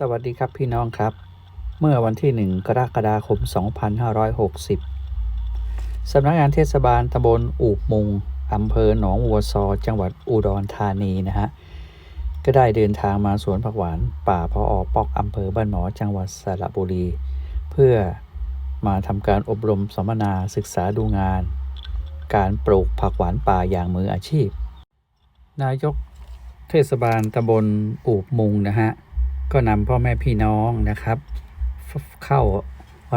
สวัสดีครับพี่น้องครับ เมื่อวันที่ 1 กรกฎาคม 2560 สำนักงานเทศบาลตำบลอูบมุงอำเภอหนองวัวซอ จังหวัดอุดรธานีนะฮะ ก็ได้เดินทางมาสวนผักหวานป่าพออปอกอำเภอบ้านหมอจังหวัดสระบุรี เพื่อมาทำการอบรมสัมมนาศึกษาดูงาน การปลูกผักหวานป่าอย่างมืออาชีพ นายกเทศบาลตำบลอูบมุงนะฮะ ก็นำพ่อแม่พี่น้องนะครับ เข้า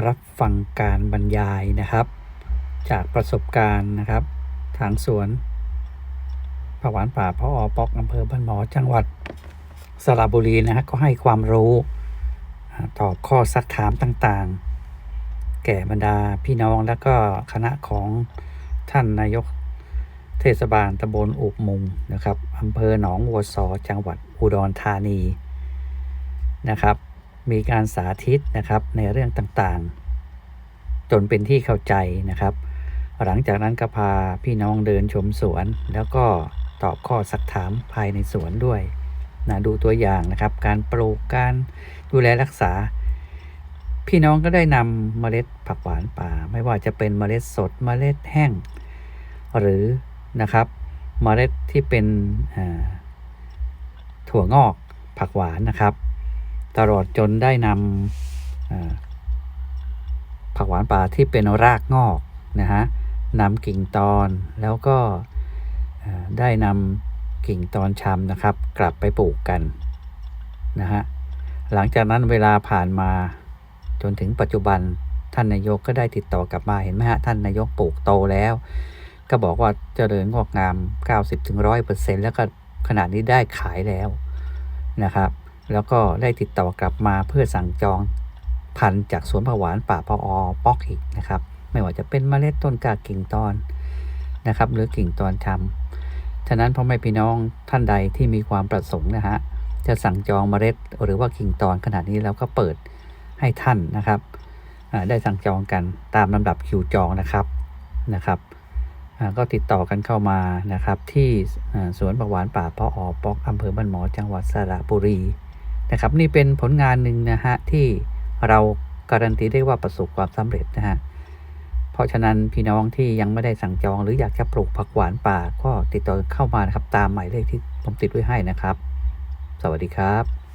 รับฟังการบรรยายนะครับ จากประสบการณ์นะครับ ทางสวนผักหวานป่าพออปอกอำเภอบ้านหมอจังหวัดสระบุรีนะฮะก็ให้ความรู้ตอบข้อซักถามต่างๆ แก่บรรดาพี่น้องและก็คณะของท่านนายกเทศบาลตำบลอุบมุงนะครับอำเภอหนองวัวซอจังหวัดอุดรธานี นะครับ มีการสาธิตนะครับในเรื่องต่างๆ จนเป็นที่เข้าใจนะครับ หลังจากนั้นก็พาพี่น้องเดินชมสวน แล้วก็ตอบข้อสักถามภายในสวนด้วยนะดูตัวอย่างนะครับ การปลูกการดูแลรักษา พี่น้องก็ได้นำเมล็ดผักหวานป่า ไม่ว่าจะเป็นเมล็ดสดเมล็ดแห้ง หรือนะครับเมล็ดที่เป็นถั่วงอกผักหวานนะครับ ตลอดจนได้นำผักหวานป่าที่เป็นรากงอกนะฮะนำกิ่งตอนแล้วก็ได้นำกิ่งตอนชำนะครับ กลับไปปลูกกันนะฮะหลังจากนั้นเวลาผ่านมาจนถึงปัจจุบันท่านนายกก็ได้ติดต่อกลับมาเห็นไหมฮะท่านนายกปลูกโตแล้ว ก็บอกว่าเจริญงอกงาม 90-100%แล้วก็ขนาดนี้ได้ขายแล้วนะครับ แล้วก็ได้ติดต่อกลับมาเพื่อสั่งจองพันธุ์จากสวนผักหวานป่าพออป๊อกอีกนะครับ ไม่ว่าจะเป็นเมล็ดต้นกากิ่งตอนนะครับ หรือกิ่งตอนชำฉะนั้นพ่อแม่พี่น้องท่านใดที่มีความประสงค์นะฮะจะสั่งจองเมล็ดหรือว่ากิ่งตอนขนาดนี้เราก็เปิดให้ท่านนะครับได้สั่งจองกันตามลำดับคิวจองนะครับนะครับก็ติดต่อกันเข้ามานะครับที่สวนผักหวานป่าพออปอกอำเภอบ้านหมอจังหวัดสระบุรี นะครับนี่เป็นผลงานหนึ่งนะฮะที่เราการันตีได้ว่าประสบความสำเร็จนะฮะเพราะฉะนั้นพี่น้องที่ยังไม่ได้สั่งจองหรืออยากจะปลูกผักหวานป่าก็ติดต่อเข้ามานะครับตามหมายเลขที่ผมติดไว้ให้นะครับ สวัสดีครับ